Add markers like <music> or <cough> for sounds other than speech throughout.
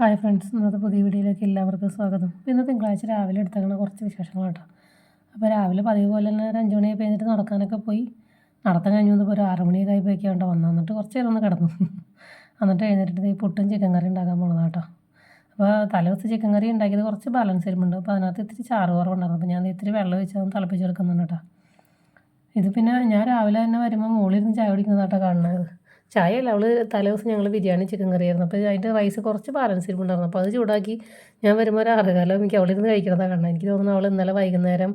Hi friends ഇന്നത്തെ പുതിയ വീഡിയോയിലേക്ക് എല്ലാവർക്കും സ്വാഗതം. ഇന്ന് തിങ്കളാഴ്ച രാവിലെ എടുത്തേക്കണ കുറച്ച് വിശേഷങ്ങൾ കേട്ടോ. അപ്പോൾ രാവിലെ പതിവ് പോലെ തന്നെ ഒരു അഞ്ച് കഴിഞ്ഞിട്ട് നടക്കാനൊക്കെ പോയി. നടത്താൻ കഴിഞ്ഞു വന്നപ്പോൾ ഒരു ആറ് മണിയൊക്കെ ആയി പോയിക്കാണ്ട് വന്നു. എന്നിട്ട് കുറച്ച് നേരം ഒന്ന് കിടന്നു. എന്നിട്ട് എഴുന്നേറ്റിട്ട് ഈ പുട്ടും ചിക്കൻ കറി ഉണ്ടാക്കാൻ പോണതാട്ടോ അപ്പോൾ തലേദിവസം ചിക്കൻ കറി ഉണ്ടാക്കിയത് കുറച്ച് ബാലൻസ് വരുമ്പോൾ അപ്പോൾ അതിനകത്ത് ഇത്തിരി ചാറ് കുറവുണ്ടായിരുന്നു. അപ്പോൾ ഞാൻ ഇത്തിരി വെള്ളം ഒഴിച്ച് അതൊന്ന് തിളപ്പിച്ചെടുക്കുന്നുണ്ട് കേട്ടോ. ഇത് പിന്നെ ഞാൻ രാവിലെ തന്നെ വരുമ്പോൾ മുകളിൽ നിന്ന് ചായ കുടിക്കുന്നതാട്ടോ കാണുന്നത്. ചായ അല്ല അവൾ തലേദിവസം ഞങ്ങൾ ബിരിയാണി ചിക്കൻ കറി ആയിരുന്നു. അപ്പോൾ അതിന്റെ റൈസ് കുറച്ച് ബാലൻസ് ഇരിപ്പുണ്ടായിരുന്നു. അപ്പോൾ അത് ചൂടാക്കി ഞാൻ വരുമ്പോൾ ഒരു ആറുകാലം എനിക്ക് അവളിരുന്ന് കഴിക്കണതാണ് കാണുന്നത് എനിക്ക് തോന്നുന്നു അവൾ ഇന്നലെ വൈകുന്നേരം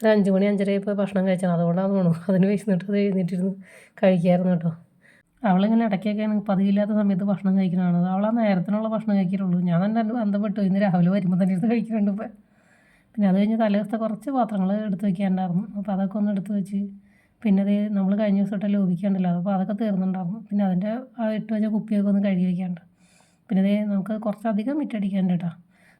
ഒരു അഞ്ച് മണി അഞ്ചര ഇപ്പോൾ ഭക്ഷണം കഴിച്ചാണ്. അതുകൊണ്ടാണ് തോന്നുന്നു. <laughs> അതിന് വയസ്സിനിട്ട് അത് എഴുന്നേറ്റിരുന്ന് കഴിക്കായിരുന്നു കേട്ടോ. അവളിങ്ങനെ ഇടയ്ക്കൊക്കെ പതിവില്ലാത്ത സമയത്ത് ഭക്ഷണം കഴിക്കണതാണ്. അവൾ ആ നേരത്തിനുള്ള ഭക്ഷണം കഴിക്കാറുള്ളൂ ഞാൻ തന്നെ ബന്ധപ്പെട്ടു. ഇന്ന് രാവിലെ വരുമ്പോൾ തന്നെ ഇരുന്ന് കഴിക്കുന്നുണ്ട് ഇപ്പം. പിന്നെ അത് കഴിഞ്ഞ് തലേദിവസത്തെ കുറച്ച് പാത്രങ്ങൾ എടുത്ത് വെക്കാനുണ്ടായിരുന്നു. അപ്പോൾ അതൊക്കെ ഒന്ന് എടുത്ത് വെച്ച് പിന്നെ അത് നമ്മൾ കഴിഞ്ഞ ദിവസം ഇട്ട ലോപിക്കാണ്ടല്ലോ അപ്പോൾ അതൊക്കെ തീർന്നിട്ടുണ്ടാകും പിന്നെ അതിന്റെ ആ ഇട്ട് വെച്ച കുപ്പിയൊക്കെ ഒന്ന് കഴുകി വയ്ക്കാണ്ട് പിന്നെ ഇത് നമുക്ക് കുറച്ചധികം ഇട്ടടിക്കാണ്ട് കേട്ടോ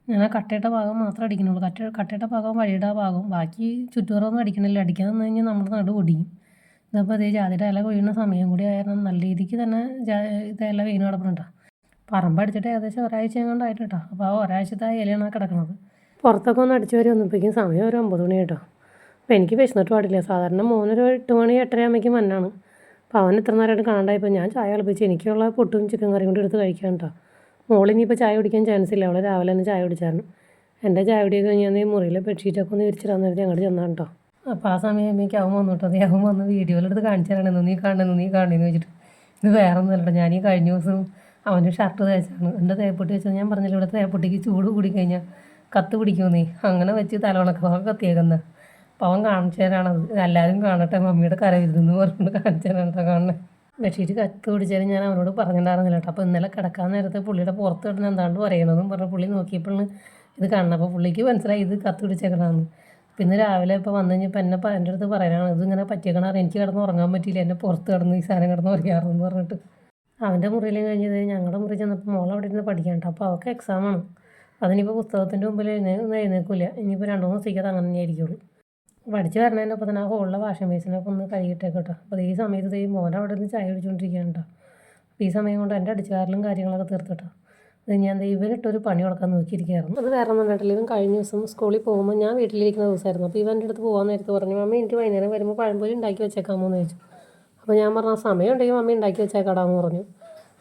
ഞാൻ ആ കട്ടയുടെ ഭാഗം മാത്രമേ അടിക്കുന്നുള്ളൂ കട്ട കട്ടയുടെ ഭാഗം വഴിയുടെ ആ ഭാഗം ബാക്കി ചുറ്റുപുറമൊന്നും അടിക്കണില്ല. അടിക്കാൻ നിന്ന് കഴിഞ്ഞാൽ നമ്മുടെ നടു ഒടിയും ഇതപ്പോൾ അതേ ജാതിയുടെ ഇല കൊഴിയുന്ന സമയം കൂടി ആയിരുന്നു നല്ല രീതിക്ക് തന്നെ ജാ ഇത് ഇല വീണ് കിടപ്പുണ്ട് പറമ്പ് അടിച്ചിട്ട് ഏകദേശം ഒരാഴ്ച എങ്ങാണ്ടായിട്ട് കേട്ടോ അപ്പോൾ ആ ഒരാഴ്ചത്തെ ആ ഇലയാണ് കിടക്കുന്നത് പുറത്തൊക്കെ ഒന്ന് അടിച്ചു വരെ ഒന്നിപ്പിക്കും സമയം ഒരു ഒമ്പത് മണി കേട്ടോ അപ്പോൾ എനിക്ക് വിശന്നിട്ട് പാടില്ല. സാധാരണ മോനൊരു എട്ട് മണി എട്ടര വന്നാണ്. അപ്പോൾ അവൻ ഇത്ര നേരമായിട്ട് കാണാണ്ടായപ്പോൾ ഞാൻ ചായ കളിപ്പിച്ച് എനിക്കുള്ള പൊട്ടും ചിക്കൻ കറിയും കൂടി എടുത്ത് കഴിക്കാൻ കേട്ടോ മോളിനിപ്പോൾ ചായ കുടിക്കാൻ ചാൻസ് ഇല്ല. അവൾ രാവിലെ തന്നെ ചായ കുടിച്ചായിരുന്നു. എന്റെ ചായ കുടിയൊക്കെ കഴിഞ്ഞാൽ ഈ മുറിയിലെ ബെഡ്ഷീറ്റൊക്കെ ഒന്ന് വിരിച്ചിടാൻ നേരത്തെ അങ്ങോട്ട് ചെന്നാണ് കേട്ടോ അപ്പോൾ ആ സമയം എനിക്ക് അവൻ വന്നു കേട്ടോ അതേ അവൻ വന്ന് വീഡിയോയിലെടുത്ത് കാണിച്ചു തരണേ. നീ കാണുന്നു നീ കാണുന്നു വെച്ചിട്ട്. ഇത് വേറെ ഒന്നുമല്ല ഞാൻ ഈ കഴിഞ്ഞ ദിവസം അവന്റെ ഷർട്ട് തേച്ചാണ്. എന്റെ തേപ്പൊട്ടി വെച്ചാൽ ഞാൻ പറഞ്ഞില്ല ഇവിടെ തേപ്പൊട്ടിക്ക് ചൂട് കൂടി കത്ത് നീ അങ്ങനെ വെച്ച് തലവണക്കം കത്തിയേക്കുന്നത് അവൻ കാണിച്ചു തരാണത്. എല്ലാവരും കാണട്ടെ മമ്മിയുടെ കര വരുന്നു പറഞ്ഞുകൊണ്ട് കാണിച്ചു തരാണ്ടോ കാണണേ ബെഡ്ഷീറ്റ് കത്ത് പിടിച്ചാലും ഞാൻ അവനോട് പറഞ്ഞിട്ടുണ്ടായിരുന്നില്ല കേട്ടോ അപ്പോൾ ഇന്നലെ കിടക്കാൻ നേരത്തെ പുള്ളിയുടെ പുറത്ത് കിടന്ന് എന്താണ്ട് പറയണതും പറഞ്ഞ് പുള്ളി നോക്കിയപ്പോൾ ഇത് കാണണം അപ്പോൾ പുള്ളിക്ക് മനസ്സിലായി ഇത് കത്ത് പിടിച്ചേക്കണമെന്ന് പിന്നെ രാവിലെ ഇപ്പോൾ വന്നു കഴിഞ്ഞപ്പോൾ എന്നെ എന്റെ അടുത്ത് പറയാനാണ് ഇതിങ്ങനെ പറ്റിയേക്കണം എനിക്ക് കിടന്ന് ഉറങ്ങാൻ പറ്റിയില്ല. എന്നെ പുറത്ത് കിടന്ന് ഈ സാധനം കിടന്ന് ഉറങ്ങാറെന്ന് പറഞ്ഞിട്ട്. അവന്റെ മുറിയിൽ കഴിഞ്ഞത് ഞങ്ങളുടെ മുറി ചെന്നപ്പോൾ മോൾ അവിടെ ഇരുന്ന് പഠിക്കാൻ കേട്ടോ അപ്പോൾ അവൾക്ക് എക്സാമാണ് അതിനിപ്പോൾ പുസ്തകത്തിന്റെ മുമ്പിൽ എഴുന്നേ എഴുന്നേക്കില്ല ഇനിയിപ്പോൾ രണ്ടു മൂന്ന് ദിവസത്തേക്ക് അത് അങ്ങനെ തന്നെ ആയിരിക്കുള്ളൂ പഠിച്ച് വരണതിന്റെ ഒപ്പം തന്നെ ആ ഹോളിലെ വാഷിംഗ് മെഷീനൊക്കെ ഒന്ന് കഴുകിയിട്ടേക്ക് കേട്ടോ അപ്പോൾ ഈ സമയത്ത് ഈ മോൻ അവിടെ നിന്ന് ചായ കുടിച്ചുകൊണ്ടിരിക്കുകയാണ് കേട്ടോ അപ്പോൾ ഈ സമയം കൊണ്ട് എന്റെ അടിച്ചുകാരലും കാര്യങ്ങളൊക്കെ തീർത്തിട്ടോ അത് ഞാൻ ഇവനിട്ടൊരു പണി കൊടുക്കാൻ നോക്കിയിരിക്കുകയായിരുന്നു. അത് വേറെ ഒന്നും കേട്ടില്ല ഇവൻ കഴിഞ്ഞ ദിവസം സ്കൂളിൽ പോകുമ്പോൾ ഞാൻ വീട്ടിലിരിക്കുന്ന ദിവസമായിരുന്നു. അപ്പോൾ ഇവന്റെ അടുത്ത് പോകാൻ നേരത്ത് പറഞ്ഞു മമ്മി എനിക്ക് വൈകുന്നേരം വരുമ്പോൾ പഴംപൊരി ഉണ്ടാക്കി വെച്ചേക്കാമോ എന്ന് ചോദിച്ചു. അപ്പോൾ ഞാൻ പറഞ്ഞു സമയം ഉണ്ടെങ്കിൽ മമ്മി ഉണ്ടാക്കി വെച്ചേക്കാടാന്ന് പറഞ്ഞു.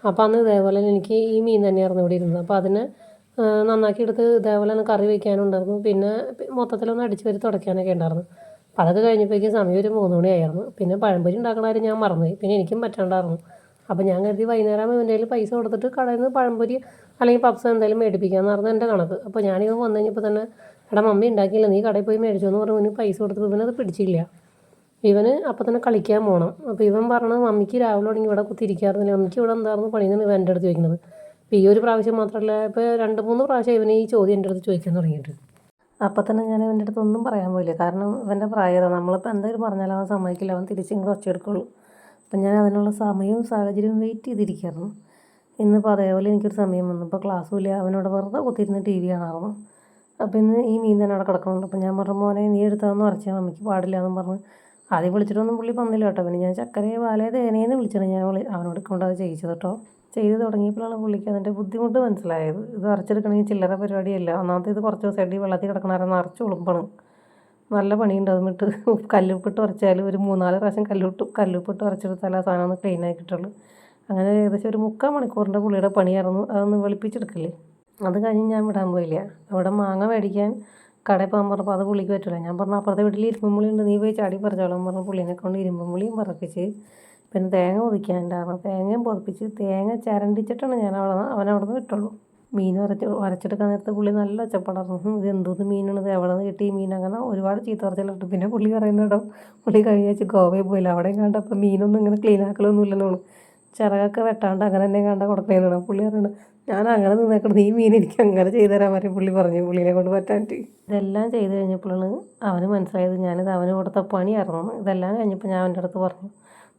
അപ്പോൾ അന്ന് ഇതേപോലെ എനിക്ക് ഈ മീൻ തന്നെയായിരുന്നു ഇവിടെ ഇരുന്നത്. അപ്പോൾ അതിന് നന്നാക്കി എടുത്ത് ഇതേപോലെ തന്നെ കറി വയ്ക്കാനുണ്ടായിരുന്നു പിന്നെ മൊത്തത്തിലൊന്ന് അടിച്ച് വരി തുടയ്ക്കാനൊക്കെ ഉണ്ടായിരുന്നു. അപ്പോൾ അതൊക്കെ കഴിഞ്ഞപ്പോഴേക്കും സമയം ഒരു മൂന്ന് മണിയായിരുന്നു പിന്നെ പഴംപൊരി ഉണ്ടാക്കണ കാര്യം ഞാൻ മറന്നുപോയി. പിന്നെ എനിക്കും പറ്റാണ്ടായിരുന്നു. അപ്പോൾ ഞാൻ കരുതി വൈകുന്നേരം ഇവന്റെ കയ്യിൽ പൈസ കൊടുത്തിട്ട് കടയിൽ നിന്ന് പഴംപൊരി അല്ലെങ്കിൽ പപ്സ് എന്തായാലും മേടിപ്പിക്കാമെന്ന് പറഞ്ഞത് എന്റെ കണക്ക്. അപ്പോൾ ഞാനിത് വന്നു കഴിഞ്ഞപ്പോൾ തന്നെ എടാ മമ്മി ഉണ്ടാക്കിയില്ല നീ കടയിൽ പോയി മേടിച്ചോ എന്ന് പറഞ്ഞു ഇവന് പൈസ കൊടുത്തപ്പോൾ ഇവനത് പിടിച്ചില്ല. ഇവന് അപ്പം തന്നെ കളിക്കാൻ പോകണം അപ്പോൾ ഇവൻ പറഞ്ഞത് മമ്മിക്ക് രാവിലെ തുടങ്ങി ഇവിടെ കുത്തിരിക്കാറുന്നില്ല മമ്മിക്ക് ഇവിടെ എന്തായിരുന്നു പണിയെന്നാണ് ഇവൻ എന്റെ അടുത്ത് ചോദിക്കുന്നത്. അപ്പോൾ ഈ ഒരു പ്രാവശ്യം മാത്രമല്ല ഇപ്പോൾ രണ്ട് മൂന്ന് പ്രാവശ്യം ഇവന് ഈ ചോദ്യം എന്റെ അടുത്ത് ചോദിക്കാൻ തുടങ്ങിയിട്ട്. അപ്പം തന്നെ ഞാൻ ഇവന്റെ അടുത്ത് ഒന്നും പറയാൻ പോയില്ല. കാരണം ഇവന്റെ പ്രായത നമ്മളിപ്പോൾ എന്തെങ്കിലും പറഞ്ഞാലും അവൻ സമ്മതിക്കില്ല. അവൻ തിരിച്ചിങ്ങോട്ട് ഒച്ചെടുക്കുള്ളൂ അപ്പം ഞാൻ അതിനുള്ള സമയവും സാഹചര്യവും വെയിറ്റ് ചെയ്തിരിക്കുകയായിരുന്നു ഇന്നിപ്പോൾ അതേപോലെ എനിക്കൊരു സമയം വന്നു. ഇപ്പോൾ ക്ലാസ്സും ഇല്ല. അവനോട് വെറുതെ കുത്തിയിരുന്ന് ടി വി കാണാറുന്നു. അപ്പോൾ ഇന്ന് ഈ മീൻ തന്നെ അവിടെ കിടക്കുന്നുണ്ട്. അപ്പോൾ ഞാൻ പറഞ്ഞു മോനെ നീ എടുത്താന്ന് ഉറച്ചാൽ മമ്മിക്ക് പാടില്ല എന്ന് പറഞ്ഞ് ആദ്യം വിളിച്ചിട്ടൊന്നും പുള്ളി വന്നില്ല കേട്ടോ. പിന്നെ ഞാൻ ചക്കരയെ വാലേ തേനേന്ന് വിളിച്ചിട്ട് ഞാൻ അവനോട് കൊണ്ടത് ചെയ്യിച്ചത് കേട്ടോ. ചെയ്ത് തുടങ്ങിയപ്പോഴാണ് പുള്ളിക്ക് അതിന്റെ ബുദ്ധിമുട്ട് മനസ്സിലായത്. ഇത് അരച്ചെടുക്കണമെങ്കിൽ ചില്ലറ പരിപാടിയല്ല. ഒന്നാമത്തെ ഇത് കുറച്ച് ദിവസമായിട്ട് വെള്ളത്തിൽ കിടക്കണമായിരുന്നു. നിറച്ച് ഉളുമ്പാണ് നല്ല പണിയുണ്ട്. അതുമിട്ട് കല്ലുപ്പിട്ട് ഉറച്ചാൽ ഒരു മൂന്നാൽ പ്രാവശ്യം കല്ലുട്ട് കല്ലുപ്പിട്ട് ഉറച്ചെടുത്താൽ ആ സാധനം ഒന്ന് ക്ലീൻ ആയി കിട്ടുള്ളൂ അങ്ങനെ ഏകദേശം ഒരു മുക്കാൽ മണിക്കൂറിന്റെ പുള്ളിയുടെ പണിയായിരുന്നു. അതൊന്ന് വെളുപ്പിച്ചെടുക്കില്ലേ? അത് കഴിഞ്ഞ് ഞാൻ വിടാൻ പോയില്ല. അവിടെ മാങ്ങ മേടിക്കാൻ കടയിൽ പോകാൻ പറഞ്ഞപ്പോൾ അത് പുള്ളിക്ക് പറ്റില്ല ഞാൻ പറഞ്ഞു അപ്പുറത്തെ വീട്ടിൽ ഇരുമ്പുള്ളി ഉണ്ട് നീ പോയി ചാടി പറിച്ചോളാൻ പറഞ്ഞു പുള്ളിനെ കൊണ്ട് ഇരുമ്പുള്ളിയും പറപ്പിച്ച് പിന്നെ തേങ്ങ പൊതിക്കാനുണ്ടായിരുന്നു തേങ്ങയും പൊതിപ്പിച്ച് തേങ്ങ ചരണ്ടിച്ചിട്ടാണ് ഞാൻ അവിടെ അവനവിടെ നിന്ന് വിട്ടുള്ളൂ. മീൻ വരച്ച് വരച്ചെടുക്കാൻ നേരത്തെ പുള്ളി നല്ല ഒച്ചപ്പാടായിരുന്നു ഇത് എന്തോന്ന് മീനാണ് ഇത് എവിടെ നിന്ന് കിട്ടി മീൻ? അങ്ങനെ ഒരുപാട് ചീത്ത വരച്ചിട്ടുണ്ട് പിന്നെ പുള്ളി പറയുന്നുണ്ടോ പുള്ളി കഴിഞ്ഞ ആഴ്ച ഗോവയിൽ പോയില്ല. അവിടെ അപ്പം മീനൊന്നും ഇങ്ങനെ ക്ലീൻ ആക്കലൊന്നും ഇല്ലെന്നാണ് ചിറകൊക്കെ വെട്ടാണ്ട് അങ്ങനെ തന്നെ കണ്ട കൊടുക്കുന്നതാണ് പുള്ളി പറയുന്നത് ഞാൻ അങ്ങനെ നിന്നേക്കണം നീ മീൻ എനിക്ക് അങ്ങനെ ചെയ്തു തരാൻ പറ്റും പുള്ളി പറഞ്ഞു. പുള്ളിനെ കൊണ്ട് പറ്റാണ്ട്. ഇതെല്ലാം ചെയ്ത് കഴിഞ്ഞപ്പോഴാണ് അവന് മനസ്സിലായത് ഞാനിത് അവന് കൊടുത്ത പണിയായിരുന്നു ഇതെല്ലാം കഴിഞ്ഞപ്പോൾ ഞാൻ അവന്റെ അടുത്ത് പറഞ്ഞു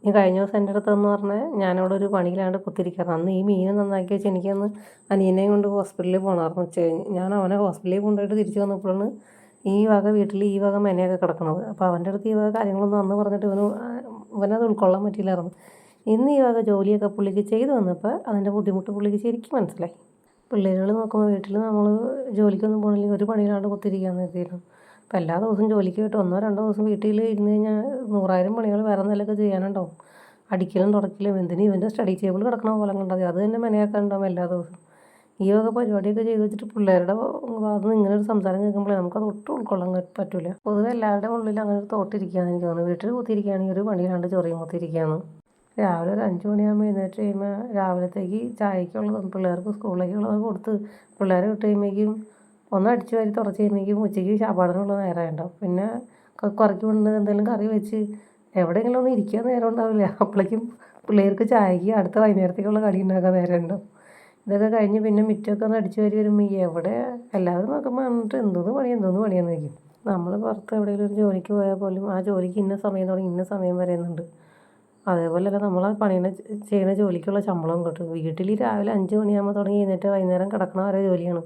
നീ കഴിഞ്ഞ ദിവസം എന്റെ അടുത്ത് എന്ന് പറഞ്ഞാൽ ഞാനവിടെ ഒരു പണിയിലാണ്ട് കുത്തിരിക്കാറ് അന്ന് ഈ മീൻ നന്നാക്കി വെച്ച് എനിക്കൊന്ന് അനിയനെയും കൊണ്ട് ഹോസ്പിറ്റലിൽ പോകണമായിരുന്നു. ഉച്ച കഴിഞ്ഞ് ഞാൻ അവനെ ഹോസ്പിറ്റലിൽ കൊണ്ടുപോയിട്ട് തിരിച്ചു വന്നപ്പോഴാണ് ഈ വക വീട്ടിൽ ഈ വക മെനയൊക്കെ കിടക്കുന്നത് അപ്പോൾ അവന്റെ അടുത്ത് ഈ വക കാര്യങ്ങളൊന്നും അന്ന് പറഞ്ഞിട്ട് ഇവന് ഇവനത് ഉൾക്കൊള്ളാൻ പറ്റിയില്ലായിരുന്നു. ഇന്ന് ഈ വക ജോലിയൊക്കെ പുള്ളിക്ക് ചെയ്തു വന്നപ്പോൾ അതിന്റെ ബുദ്ധിമുട്ട് പുള്ളിക്ക് ശരിക്കും മനസ്സിലായി. പിള്ളേരുകൾ നോക്കുമ്പോൾ വീട്ടിൽ നമ്മൾ ജോലിക്കൊന്നും പോകണില്ലെങ്കിൽ ഒരു പണിയിലാണ്ട് കുത്തിരിക്കാമെന്ന് കരുതിയിരുന്നു. അപ്പം എല്ലാ ദിവസവും ജോലിക്ക് പോയിട്ട് ഒന്നോ രണ്ടോ ദിവസം വീട്ടിൽ ഇരുന്ന് കഴിഞ്ഞാൽ നൂറായിരം പണികൾ വേറെ എന്തെങ്കിലുമൊക്കെ ചെയ്യാനുണ്ടാവും. അടിക്കലും തുടക്കലും എന്തിനും ഇവന്റെ സ്റ്റഡി ടേബിൾ കിടക്കണ പോലെ കണ്ടാൽ അത് തന്നെ മെനയാക്കാനുണ്ടാവും എല്ലാ ദിവസവും. ഈ വക പരിപാടിയൊക്കെ ചെയ്ത് വെച്ചിട്ട് പിള്ളേരുടെ ഭാഗത്ത് ഇങ്ങനെ ഒരു സംസാരം കേൾക്കുമ്പോഴേ നമുക്കത് ഒട്ടും ഉൾക്കൊള്ളാൻ പറ്റില്ല പൊതുവെ എല്ലാവരുടെയും ഉള്ളിൽ അങ്ങനെ ഒരു തോട്ടിരിക്കുകയാണ് എനിക്ക് തോന്നുന്നു. വീട്ടിൽ കുത്തിയിരിക്കുകയാണെങ്കിൽ ഒരു പണിയിലാണ്ട് ചൊറിയും കുത്തിയിരിക്കുകയാണ്. രാവിലെ ഒരു അഞ്ച് മണിയാകുമ്പോൾ എഴുന്നേറ്റ് കഴിയുമ്പോൾ രാവിലത്തേക്ക് ചായക്കുള്ളതും പിള്ളേർക്ക് സ്കൂളിലേക്കുള്ളതും കൊടുത്ത് പിള്ളേരെ വിട്ട് കഴിയുമ്പോഴേക്കും ഒന്ന് അടിച്ചു വാരി തുടച്ച് കഴിയുമ്പോഴേക്കും ഉച്ചയ്ക്ക് ശാപാടനുള്ള നേരം ഉണ്ടാവും പിന്നെ കുറയ്ക്ക് കൊണ്ട് എന്തെങ്കിലും കറി വെച്ച് എവിടെയെങ്കിലും ഒന്ന് ഇരിക്കാൻ നേരം ഉണ്ടാവില്ല. അപ്പോഴേക്കും പിള്ളേർക്ക് ചായക്ക് അടുത്ത വൈകുന്നേരത്തേക്കുള്ള കടി ഉണ്ടാക്കാൻ നേരം ഉണ്ടാവും. ഇതൊക്കെ കഴിഞ്ഞ് പിന്നെ മുറ്റമൊക്കെ ഒന്ന് അടിച്ചു വാരി വരുമ്പോൾ എവിടെ? എല്ലാവരും നോക്കുമ്പോൾ എന്നിട്ട് എന്തോന്ന് പണി എന്തോന്ന് പണിയെന്ന് വയ്ക്കും നമ്മൾ പുറത്ത് എവിടെയെങ്കിലും ഒരു ജോലിക്ക് പോയാൽ പോലും ആ ജോലിക്ക് ഇന്ന സമയം തുടങ്ങി ഇന്ന സമയം വരെയുന്നുണ്ട് അതേപോലെ തന്നെ നമ്മൾ പണീനെ ചെയ്യുന്ന ജോലിക്കുള്ള ശമ്പളം കിട്ടും വീട്ടിൽ രാവിലെ അഞ്ച് മണിയാകുമ്പോൾ തുടങ്ങി എന്നിട്ട് വൈകുന്നേരം കിടക്കണ വരെ ജോലിയാണ്.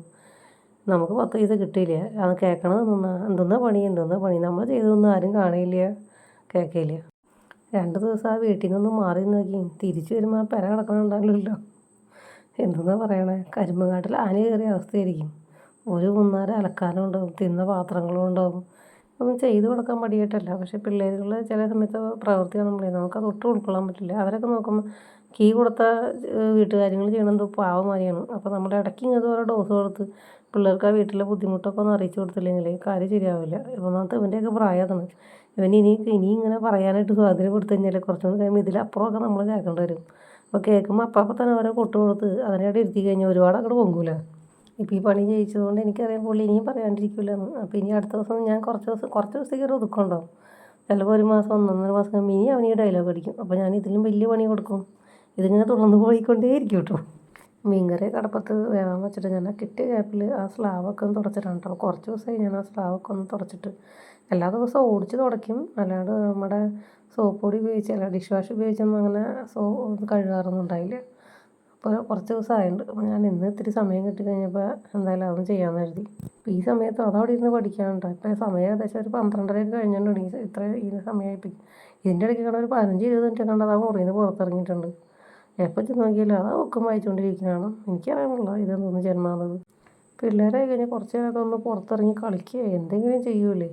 നമുക്ക് പത്ത് പൈസ കിട്ടിയില്ല? അത് കേൾക്കണത് നിന്നാ എന്തെന്നാ പണി? എന്തെന്നാ പണി? നമ്മൾ ചെയ്തതൊന്നും ആരും കാണില്ല. കേൾക്കില്ല രണ്ട് ദിവസം ആ വീട്ടിൽ നിന്നൊന്നും മാറി നോക്കി. തിരിച്ചു വരുമ്പോൾ ആ പെര കിടക്കണുണ്ടാകില്ലല്ലോ എന്തെന്നാ പറയണേ? കരിമ്പങ്കാട്ടിൽ ആന കയറിയ അവസ്ഥയായിരിക്കും. ഒരു കുന്നാര അലക്കാനും ഉണ്ടാവും. തിന്ന പാത്രങ്ങളും ഉണ്ടാവും. ഒന്നും ചെയ്തു കൊടുക്കാൻ പടിയായിട്ടല്ല പക്ഷേ പിള്ളേരുകൾ ചില സമയത്ത് പ്രവൃത്തി കാണുമ്പോഴേ നമുക്കത് ഒട്ടും ഉൾക്കൊള്ളാൻ പറ്റില്ല. അവരൊക്കെ നോക്കുമ്പോൾ കീ കൊടുത്ത വീട്ടുകാര്യങ്ങൾ ചെയ്യണത് പാവമാരിയാണ്. അപ്പോൾ നമ്മൾ ഇടയ്ക്ക് ഇങ്ങനത്തെ ഓരോ ഡോസ് കൊടുത്ത് പിള്ളേർക്ക് ആ വീട്ടിലെ ബുദ്ധിമുട്ടൊക്കെ ഒന്ന് അറിയിച്ചു കൊടുത്തില്ലെങ്കിൽ കാര്യം ശരിയാവില്ല. ഒന്നാമത്തെ ഇവന്റെയൊക്കെ പ്രായമാണ്. ഇവൻ ഇനി ഇനി ഇങ്ങനെ പറയാനായിട്ട് സ്വാതന്ത്ര്യം കൊടുത്തു കഴിഞ്ഞാൽ കുറച്ചും കൂടി കഴിയുമ്പോൾ ഇതിലപ്പുറമൊക്കെ നമ്മൾ കേൾക്കേണ്ടി വരും. അപ്പോൾ കേൾക്കുമ്പോൾ അപ്പം അപ്പം തന്നെ ഓരോ കൊട്ട് കൊടുത്ത് അതിനായിട്ട് ഇരുത്തി കഴിഞ്ഞാൽ ഒരുപാട് അങ്ങോട്ട് പൊങ്ങൂല. ഇപ്പോൾ ഈ പണി ജയിച്ചതുകൊണ്ട് എനിക്കറിയാൻ പുള്ളി ഇനിയും പറയാണ്ടിരിക്കില്ലെന്ന് അപ്പോൾ ഇനി അടുത്ത ദിവസം ഞാൻ കുറച്ച് ദിവസം കുറച്ച് ദിവസത്തേക്ക് ഒരു ഒതുക്കം ഉണ്ടാവും ചിലപ്പോൾ ഒരു മാസം ഒന്നൊന്നര മാസം കഴിയുമ്പോൾ ഇനി അവനീ ഡയലോഗ് അടിക്കും. അപ്പോൾ ഞാൻ ഇതിലും വലിയ പണി കൊടുക്കും. ഇതിങ്ങനെ തുടർന്ന് പോയിക്കൊണ്ടേയിരിക്കും കേട്ടോ. മീൻകറി കടപ്പത്ത് വേവാൻ വെച്ചിട്ട് ഞാൻ കിട്ടിയ ഗ്യാപ്പിൽ ആ സ്ലാവൊക്കെ ഒന്ന് തുടച്ചിട്ടാണ് കേട്ടോ. കുറച്ച് ദിവസമായി ഞാൻ ആ സ്ലാവൊക്കെ ഒന്ന് തുടച്ചിട്ട്. എല്ലാ ദിവസവും ഓടിച്ച് തുടയ്ക്കും. അല്ലാണ്ട് നമ്മുടെ സോപ്പ് പൊടി ഉപയോഗിച്ച് അല്ല ഡിഷ് വാഷ് ഉപയോഗിച്ചൊന്നും അങ്ങനെ സോ കഴുകാറൊന്നും ഉണ്ടായില്ല. അപ്പോൾ കുറച്ച് ദിവസമായിട്ടുണ്ട് അപ്പോൾ ഞാൻ ഇന്ന് ഇത്തിരി സമയം കിട്ടി കഴിഞ്ഞപ്പോൾ എന്തായാലും അതൊന്നും ചെയ്യാമെന്ന് കരുതി. അപ്പോൾ ഈ സമയത്ത് അതവിടെ ഇരുന്ന് പഠിക്കാനുണ്ടോ ഇപ്പോൾ സമയം ഏകദേശം ഒരു പന്ത്രണ്ടരയൊക്കെ കഴിഞ്ഞിട്ടുണ്ട് ഇത്ര ഈ സമയമായിപ്പോൾ ഇതിന്റെ ഇടയ്ക്ക് കണ്ട ഒരു പതിനഞ്ച് ഇരുപത് മിനിറ്റ് കണ്ടത് ആ മുറിയിൽ നിന്ന് പുറത്തിറങ്ങിയിട്ടുണ്ട്. എപ്പോൾ ചെന്ന് നോക്കിയാലും അതാ ബുക്കും വായിച്ചുകൊണ്ടിരിക്കുന്നതാണ് എനിക്കറിയാമുള്ള ഇതെന്തോന്ന് ജന്മാന്നത്. പിള്ളേരായി കഴിഞ്ഞാൽ കുറച്ച് നേരമൊക്കെ ഒന്ന് പുറത്തിറങ്ങി കളിക്കുക എന്തെങ്കിലും ചെയ്യൂലേ.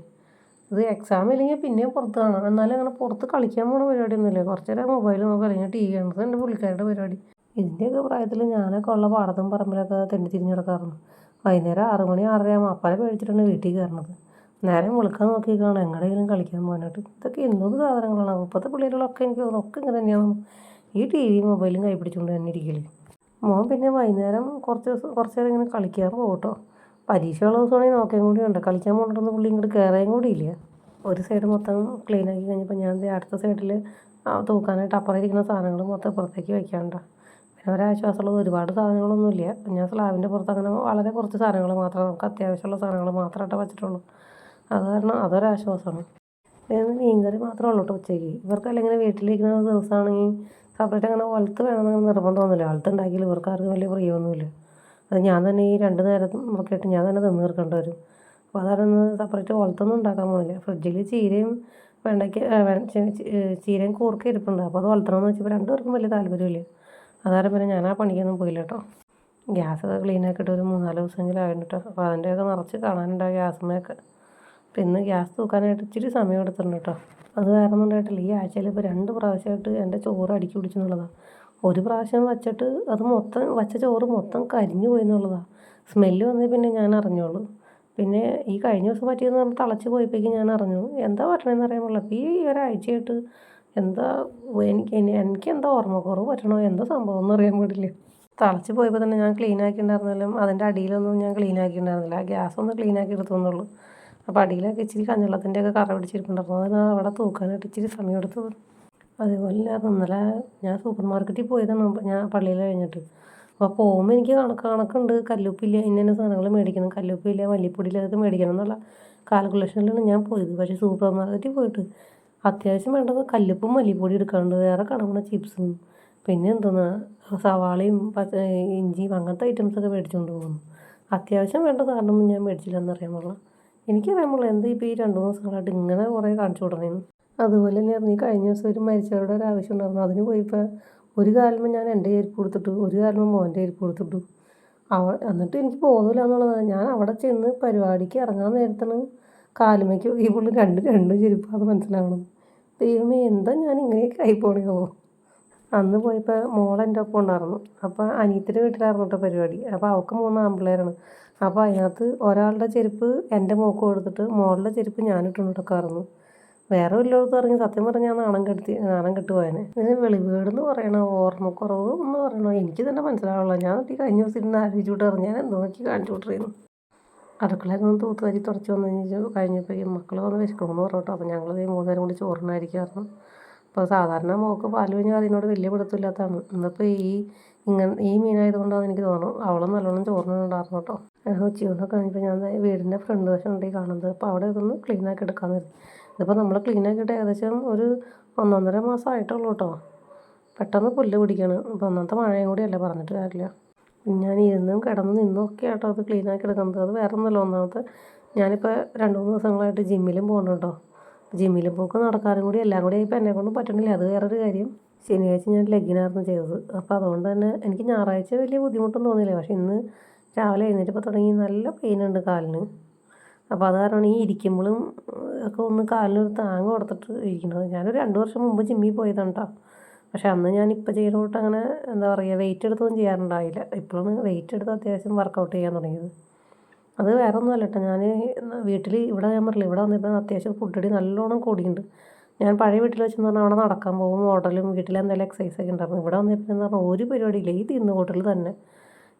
ഇത് എക്സാം ഇല്ലെങ്കിൽ പിന്നെയും പുറത്ത് കാണാം എന്നാലും അങ്ങനെ പുറത്ത് കളിക്കാൻ പോണ പരിപാടിയൊന്നുമില്ല. കുറച്ച് നേരം മൊബൈൽ നോക്കുക അല്ലെങ്കിൽ ടി വി കാണുന്നത് എന്റെ പുള്ളിക്കാരുടെ പരിപാടി. ഇതിന്റെയൊക്കെ പ്രായത്തിൽ ഞാനൊക്കെ ഉള്ള പാടത്തും പറമ്പിലൊക്കെ തെണ്ടി തിരിഞ്ഞ് കിടക്കാറുണ്ട്. വൈകുന്നേരം ആറ് മണി ആറരയാകുമ്പോൾ അപ്പനെ പേടിച്ചിട്ടാണ് വീട്ടിൽ കയറുന്നത് നേരം വിളിക്കാൻ നോക്കി കാണാം എങ്ങടെയെങ്കിലും കളിക്കാൻ പോകാനായിട്ട്. ഇതൊക്കെ എന്തോ സാധനങ്ങളാണ്. ഇപ്പോഴത്തെ പിള്ളേരുകളൊക്കെ എനിക്ക് തോന്നുന്നു ഒക്കെ ഇങ്ങനെ തന്നെയാണ് ഈ ടി വി മൊബൈലും കൈ പിടിച്ചുകൊണ്ട് തന്നെ ഇരിക്കൽ. മോൻ പിന്നെ വൈകുന്നേരം കുറച്ച് ദിവസം കുറച്ച് നേരം ഇങ്ങനെ കളിക്കാൻ പോകട്ടോ. കേട്ടോ പരീക്ഷയുള്ള ദിവസമാണെങ്കിൽ നോക്കാൻ കൂടി ഉണ്ട് കളിക്കാൻ പോകണ്ടെന്ന് പുള്ളി ഇങ്ങോട്ട് കയറാൻ കൂടി ഇല്ല. ഒരു സൈഡ് മൊത്തം ക്ലീൻ ആക്കി കഴിഞ്ഞപ്പോൾ ഞാൻ അടുത്ത സൈഡിൽ തൂക്കാനായിട്ട് അപ്പുറം ഇരിക്കുന്ന സാധനങ്ങൾ മൊത്തം പുറത്തേക്ക് വെക്കാണ്ട. പിന്നെ ഒരാശ്വാസമുള്ളത് ഒരുപാട് സാധനങ്ങളൊന്നുമില്ല. ഞാൻ സ്ലാബിന്റെ പുറത്ത് അങ്ങനെ വളരെ കുറച്ച് സാധനങ്ങൾ മാത്രമേ നമുക്ക് അത്യാവശ്യമുള്ള സാധനങ്ങൾ മാത്രമായിട്ട് വെച്ചിട്ടുള്ളൂ. അത് കാരണം അതൊരാശ്വാസമാണ് പിന്നെ മീൻകറി മാത്രമേ ഉള്ളൂ കേട്ടോ ഉച്ചയ്ക്ക് ഇങ്ങനെ വീട്ടിലിരിക്കുന്ന ദിവസമാണെങ്കിൽ സെപ്പറേറ്റ് അങ്ങനെ ഒലത്ത് വേണമെന്ന് നിർബന്ധമൊന്നുമില്ല ഇവർക്കാർക്കും ഇവർക്ക് ആർക്കും വലിയ പ്രിയമൊന്നുമില്ല. അത് ഞാൻ തന്നെ ഈ രണ്ട് നേരം നോക്കിയിട്ട് ഞാൻ തന്നെ തിന്ന് തീർക്കേണ്ടി വരും. അപ്പോൾ അതാരൊന്ന് സെപ്പറേറ്റ് ഒലത്തൊന്നും ഉണ്ടാക്കാൻ പോകുന്നില്ല ഫ്രിഡ്ജിൽ ചീരയും വേണ്ടയ്ക്ക് ചീരയും കൂർക്ക ഇരിപ്പുണ്ട്. അപ്പോൾ അത് വളർത്തണമെന്ന് വെച്ചപ്പോൾ രണ്ടുപേർക്കും വലിയ താല്പര്യമില്ല. അതാരം പിന്നെ ഞാൻ ആ പണിക്കൊന്നും പോയില്ല കേട്ടോ. ഗ്യാസൊക്കെ ക്ലീൻ ആക്കിയിട്ട് ഒരു മൂന്നാൽ ദിവസമെങ്കിലും ആയിട്ടോ അപ്പോൾ അതിന്റെയൊക്കെ നിറച്ച് കാണാനുണ്ടാവും ഗ്യാസുമ്മയൊക്കെ അപ്പോൾ ഇന്ന് ഗ്യാസ് തൂക്കാനായിട്ട് ഇച്ചിരി സമയം എടുത്തിട്ടുണ്ട് കേട്ടോ. അത് കാരണം കൊണ്ടായിട്ടില്ല ഈ ആഴ്ചയിൽ ഇപ്പോൾ രണ്ട് പ്രാവശ്യമായിട്ട് എന്റെ ചോറ് അടുക്കി പിടിച്ചു എന്നുള്ളതാണ് ഒരു പ്രാവശ്യം വച്ചിട്ട് അത് മൊത്തം വച്ച ചോറ് മൊത്തം കരിഞ്ഞു പോയി എന്നുള്ളതാണ് സ്മെല്ല് വന്നേ പിന്നെ ഞാൻ അറിഞ്ഞോളൂ. പിന്നെ ഈ കഴിഞ്ഞ ദിവസം പറ്റിയെന്ന് പറഞ്ഞാൽ തളച്ച് പോയപ്പോഴേക്കും ഞാൻ അറിഞ്ഞു. എന്താ പറ്റണമെന്ന് അറിയാൻ പാടില്ല. അപ്പോൾ ഈ ഒരാഴ്ചയായിട്ട് എന്താ എനിക്ക് എനിക്ക് എന്താ ഓർമ്മക്കുറവ് പറ്റണോ? എന്താ സംഭവം എന്ന് അറിയാൻ പാടില്ല. തളച്ച് പോയപ്പോൾ തന്നെ ഞാൻ ക്ലീൻ ആക്കിയിട്ടുണ്ടായിരുന്നാലും അതിന്റെ അടിയിലൊന്നും ഞാൻ ക്ലീൻ ആക്കിയിട്ടുണ്ടായിരുന്നില്ല. ഗ്യാസ് ഒന്ന് ക്ലീൻ ആക്കി എടുത്തെന്നുള്ളൂ അപ്പോൾ അടിയിലൊക്കെ ഇച്ചിരി കഞ്ഞവെള്ളത്തിന്റെ ഒക്കെ കറ പിടിച്ചിരിപ്പുണ്ടായിരുന്നു. അതിന് അവിടെ തൂക്കാനായിട്ട് ഇച്ചിരി സമയം എടുത്ത് അതേപോലെ ഞാൻ ഇന്നലെ ഞാൻ സൂപ്പർ മാർക്കറ്റിൽ പോയതാണ് ഞാൻ പള്ളിയിൽ കഴിഞ്ഞിട്ട്. അപ്പോൾ പോകുമ്പോൾ എനിക്ക് കണക്ക് കണക്കുണ്ട്. കല്ലുപ്പില്ല ഇന്ന സാധനങ്ങൾ മേടിക്കണം. കല്ലുപ്പില്ല മല്ലിപ്പൊടിയില്ല അതൊക്കെ മേടിക്കണം എന്നുള്ള കാൽക്കുലേഷനിലാണ് ഞാൻ പോയത്. പക്ഷേ സൂപ്പർ മാർക്കറ്റിൽ പോയിട്ട് അത്യാവശ്യം വേണ്ടത് കല്ലുപ്പും മല്ലിപ്പൊടി എടുക്കാണ്ട് വേറെ കടമണ ചിപ്സും പിന്നെ എന്തോന്നാ സവാളയും ഇഞ്ചിയും അങ്ങനത്തെ ഐറ്റംസൊക്കെ മേടിച്ചുകൊണ്ട് പോകുന്നു. അത്യാവശ്യം വേണ്ട സാധനമൊന്നും ഞാൻ മേടിച്ചില്ല എന്നറിയാൻ പാടില്ല. എനിക്കറിയാൻ പോലെ എന്താ ഇപ്പോൾ ഈ രണ്ട് ദിവസങ്ങളായിട്ട് ഇങ്ങനെ കുറേ കാണിച്ചു കൊടുക്കുന്നു അതുപോലെ തന്നെ ഈ കഴിഞ്ഞ ദിവസം ഒരു മരിച്ചവരുടെ ഒരു ആവശ്യം ഉണ്ടായിരുന്നു. അതിന് പോയപ്പോൾ ഒരു കാലമ്പ് ഞാൻ എന്റെ ഏരിപ്പ് കൊടുത്തിട്ടു ഒരു കാലമ്പ് മോന്റെ ഏരിപ്പ് കൊടുത്തിട്ടു. അവ എന്നിട്ട് എനിക്ക് ബോധമില്ല എന്നുള്ളതാണ് ഞാൻ അവിടെ ചെന്ന് പരിപാടിക്ക് ഇറങ്ങാൻ നേരത്താണ് കാലുമയ്ക്ക് ഈ പുള്ളി രണ്ട് രണ്ട് അത് മനസ്സിലാവണം ദൈവമേ എന്താ ഞാൻ ഇങ്ങനെയൊക്കെ ആയി പോണയോ അന്ന് പോയപ്പോൾ മോൾ ഒപ്പം ഉണ്ടായിരുന്നു. അപ്പോൾ അനിയത്തിന്റെ വീട്ടിലായിരുന്നു കേട്ടോ പരിപാടി. അപ്പോൾ അവൾക്ക് മൂന്ന് ആൺപിള്ളേരാണ്. അപ്പോൾ അതിനകത്ത് ഒരാളുടെ ചെരുപ്പ് എന്റെ മോക്ക് കൊടുത്തിട്ട് മോളുടെ ചെരുപ്പ് ഞാൻ ഇട്ടുകൊണ്ട് നടക്കാറുന്നു വേറെ വല്ലയിടത്തും ഇറങ്ങി സത്യം പറഞ്ഞാൽ നാണം കെട്ടി നാണം കെട്ടുപോയനെ ഇതിന് വെളിവേടെന്ന് പറയണോ ഓർമ്മക്കുറവ് എന്ന് പറയണോ എനിക്ക് തന്നെ മനസ്സിലാവുള്ള ഞാൻ ഈ കഴിഞ്ഞ ദിവസം ഇരുന്ന് ആലോചിച്ചുകൊണ്ട് പറഞ്ഞു എന്തോ നോക്കി കാണിച്ചു വിട്ടിരുന്നു അടുക്കളയിൽ നിന്ന് തൂത്തുവാരി തുടച്ച് വന്നു കഴിഞ്ഞാൽ കഴിഞ്ഞപ്പോഴേക്കും മക്കൾ വന്ന് വിശക്കണമെന്ന് പറഞ്ഞോട്ടോ അപ്പോൾ ഞങ്ങൾ മൂന്നുപേരും കൂടി ചോറിനായിരിക്കായിരുന്നു അപ്പോൾ സാധാരണ മോക്ക് പാൽ കഴിഞ്ഞാൽ അതിനോട് വലിയ പിടുത്തമില്ലാത്തതാണ്. ഇന്നിപ്പോൾ ഈ ഇങ്ങനെ ഈ മീനായതുകൊണ്ടാണ് എനിക്ക് തോന്നുന്നു. അവളും നല്ലോണം ചോറിനുണ്ടായിരുന്നു കേട്ടോ. ഉച്ചയൂണൊക്കെ കഴിഞ്ഞപ്പോൾ ഞാൻ വീടിന്റെ ഫ്രണ്ട് വശം ഈ കാണുന്നത്. അപ്പോൾ അവിടെ ഒന്ന് ക്ലീൻ ആക്കി എടുക്കാമെന്ന് കരുതി. ഇതിപ്പോൾ നമ്മൾ ക്ലീൻ ആക്കിയിട്ട് ഏകദേശം ഒരു ഒന്നൊന്നര മാസം ആയിട്ടുള്ളൂ കേട്ടോ. പെട്ടെന്ന് പുല്ല് പിടിക്കുകയാണ് അപ്പോൾ ഒന്നാമത്തെ മഴയും കൂടിയല്ലേ പറഞ്ഞിട്ട് കാര്യമില്ല. ഞാൻ ഇരുന്നും കിടന്ന് നിന്നും ഒക്കെ ആട്ടോ അത് ക്ലീൻ ആക്കി എടുക്കുന്നത്. അത് വേറെ ഒന്നുമല്ല ഒന്നാമത്തെ ഞാനിപ്പോൾ രണ്ട് മൂന്ന് ദിവസങ്ങളായിട്ട് ജിമ്മിലും പോകുന്നുണ്ട് ജിമ്മിലും പോക്ക് നടക്കാനും കൂടി എല്ലാം കൂടി ഇപ്പോൾ എന്നെ കൊണ്ട് പറ്റണില്ല. അത് വേറൊരു കാര്യം. ശനിയാഴ്ച ഞാൻ ലെഗിനായിരുന്നു ചെയ്തത്. അപ്പോൾ അതുകൊണ്ട് തന്നെ എനിക്ക് ഞായറാഴ്ച വലിയ ബുദ്ധിമുട്ടൊന്നും തോന്നിയില്ല. പക്ഷേ ഇന്ന് രാവിലെ എഴുന്നേറ്റപ്പോൾ തുടങ്ങി നല്ല പെയിൻ ഉണ്ട് കാലിന്. അപ്പോൾ അത് കാരണം ഈ ഇരിക്കുമ്പോഴും ഒക്കെ ഒന്ന് കാലിനൊരു താങ്ങ് കൊടുത്തിട്ട് ഇരിക്കുന്നത്. ഞാനൊരു രണ്ട് വർഷം മുമ്പ് ജിമ്മിൽ പോയതാണ് കേട്ടോ പക്ഷെ അന്ന് ഞാൻ ഇപ്പോൾ തൊട്ട് അങ്ങനെ എന്താ പറയുക വെയിറ്റ് എടുത്തൊന്നും ചെയ്യാറുണ്ടായില്ല. ഇപ്പോഴാണ് വെയിറ്റ് എടുത്ത് അത്യാവശ്യം വർക്കൗട്ട് ചെയ്യാൻ തുടങ്ങിയത്. അത് വേറെ ഒന്നും അല്ല കേട്ടോ ഞാൻ വീട്ടിൽ ഇവിടെ ഞാൻ പറഞ്ഞില്ല ഇവിടെ വന്നപ്പോൾ അത്യാവശ്യം ഫുഡടി നല്ലോണം കൂടിയുണ്ട്. ഞാൻ പഴയ വീട്ടിൽ വെച്ചെന്ന് പറഞ്ഞാൽ അവിടെ നടക്കാൻ പോകും മോഡലും വീട്ടിൽ എന്തെങ്കിലും എക്സസൈസ് ഒക്കെ ഉണ്ടായിരുന്നു. ഇവിടെ വന്നപ്പോൾ എന്ന് പറഞ്ഞാൽ ഒരു പരിപാടിയില്ല. ഈ തിന്ന് ഹോട്ടലിൽ തന്നെ.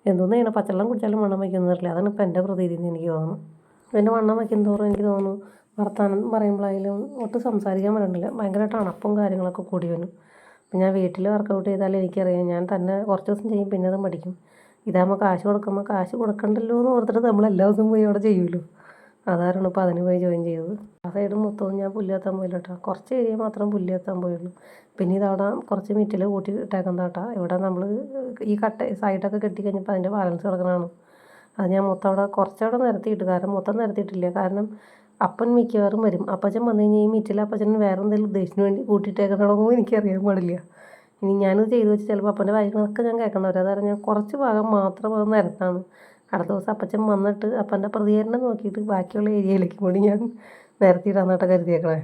എന്തോന്ന് ചെയ്യണം? പച്ചവെള്ളം കുടിച്ചാലും വണ്ണം വയ്ക്കുന്നില്ല അതാണ് ഇപ്പം എന്റെ പ്രതീതി എന്ന് എനിക്ക് തോന്നുന്നു. പിന്നെ വണ്ണം വയ്ക്കും തോറും എനിക്ക് തോന്നുന്നു വർത്താനം പറയുമ്പോഴായാലും ഒട്ടും സംസാരിക്കാൻ പറ്റണില്ല. ഭയങ്കരമായിട്ട് അണപ്പും കാര്യങ്ങളൊക്കെ കൂടി വരും അപ്പം ഞാൻ വീട്ടിൽ വർക്കൗട്ട് ചെയ്താലും എനിക്കറിയാം. ഞാൻ തന്നെ കുറച്ച് ദിവസം ചെയ്യും പിന്നെ അത് മടിക്കും ഇതാകുമ്പോൾ കാശ് കൊടുക്കുമ്പോൾ കാശ് കൊടുക്കണ്ടല്ലോ എന്ന് ഓർത്തിട്ട് നമ്മൾ എല്ലാ ദിവസവും പോയി അവിടെ ചെയ്യുമല്ലോ. അതായിരുന്നു ഇപ്പോൾ അതിന് പോയി ജോയിൻ ചെയ്തത്? ആ സൈഡ് മൊത്തവും ഞാൻ പുല്ലേത്താൻ പോയില്ല കേട്ടോ കുറച്ച് ഏരിയ മാത്രം പുല്ലേത്താൻ പോയുള്ളൂ. പിന്നെ ഇതവിടെ കുറച്ച് മിറ്റിൽ കൂട്ടി ഇട്ടേക്കുന്ന കേട്ടോ ഇവിടെ നമ്മൾ ഈ കട്ട സൈഡൊക്കെ കെട്ടി കഴിഞ്ഞപ്പോൾ അതിന്റെ ബാലൻസ് കിടക്കണതാണ് അത് ഞാൻ മൊത്തം അവിടെ കുറച്ചവിടെ നിരത്തിയിട്ട് കാരണം മൊത്തം നിരത്തിയിട്ടില്ല. കാരണം അപ്പൻ മിക്കവാറും വരും. അപ്പച്ചൻ വന്നു കഴിഞ്ഞാൽ ഈ മിറ്റിൽ അപ്പച്ചൻ വേറെ എന്തെങ്കിലും ഉദ്ദേശത്തിന് വേണ്ടി കൂട്ടിയിട്ടേക്കണമെന്നോ എനിക്കറിയാൻ പാടില്ല. ഇനി ഞാനിത് ചെയ്തു വെച്ച് ചിലപ്പോൾ അപ്പന്റെ കാര്യങ്ങളൊക്കെ ഞാൻ കേൾക്കണം അതായത് ഞാൻ കുറച്ച് ഭാഗം മാത്രം അത് നിരത്താണ്. അടുത്ത ദിവസം അപ്പച്ചൻ വന്നിട്ട് അപ്പന്റെ പ്രതികരണം നോക്കിയിട്ട് ബാക്കിയുള്ള ഏരിയയിലേക്ക് കൂടി ഞാൻ നിരത്തിയിടാന്നായിട്ട് കരുതിയേക്കണേ.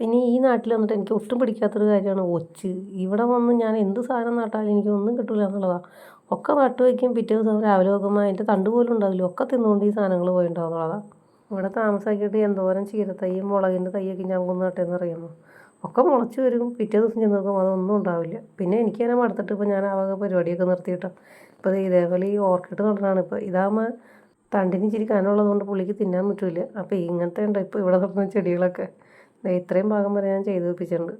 പിന്നെ ഈ നാട്ടിൽ വന്നിട്ട് എനിക്ക് ഒട്ടും പിടിക്കാത്തൊരു കാര്യമാണ് ഒച്ച്. ഇവിടെ വന്ന് ഞാൻ എന്ത് സാധനം നട്ടാലും എനിക്ക് ഒന്നും കിട്ടില്ല എന്നുള്ളതാണ് ഒക്കെ നട്ടുവയ്ക്കും പിറ്റേ ദിവസം രാവിലെ നോക്കുമ്പോൾ അതിന്റെ തണ്ട് പോലും ഉണ്ടാവില്ല. ഒക്കെ തിന്നുകൊണ്ട് ഈ സാധനങ്ങൾ പോയിട്ടുണ്ടാവുന്നുള്ളതാണ് ഇവിടെ താമസമാക്കിയിട്ട് എന്തോരം ചീരത്തയ്യും മുളകിന്റെ തയ്യൊക്കെ ഞാൻ കൊന്നു നട്ടേന്ന് ഒക്കെ മുളച്ച് വരും. പിറ്റേ ദിവസം ചെന്ന് നോക്കുമ്പോൾ അതൊന്നും ഉണ്ടാവില്ല. പിന്നെ എനിക്ക് തന്നെ മടുത്തിട്ട് ഇപ്പോൾ ഞാൻ ആ വക പരിപാടിയൊക്കെ നിർത്തിയിട്ടാണ് ഇപ്പോൾ ഇതേപോലെ ഈ ഓർക്കിഡ് നടന്നാണ് ഇപ്പോൾ ഇതാകുമ്പോൾ തണ്ടിന് ഇച്ചിരി കനമുള്ളതുകൊണ്ട് പുള്ളിക്ക് തിന്നാൻ പറ്റില്ല അപ്പോൾ ഇങ്ങനത്തെ ഉണ്ട് ഇപ്പോൾ ഇവിടെ നടന്ന ചെടികളൊക്കെ. ഇത്രയും ഭാഗം വരെ ഞാൻ ചെയ്ത് വെപ്പിച്ചിട്ടുണ്ട്.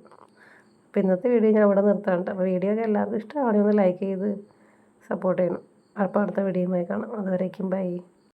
അപ്പോൾ ഇന്നത്തെ വീഡിയോ ഞാൻ ഇവിടെ നിർത്താറുണ്ട് അപ്പോൾ വീഡിയോ ഒക്കെ എല്ലാവർക്കും ഇഷ്ടമാണെങ്കിൽ ഒന്ന് ലൈക്ക് ചെയ്ത് സപ്പോർട്ട് ചെയ്യണം. അപ്പോൾ അടുത്ത വീഡിയോയുമായി കാണാം. അതുവരേക്കും ബൈ.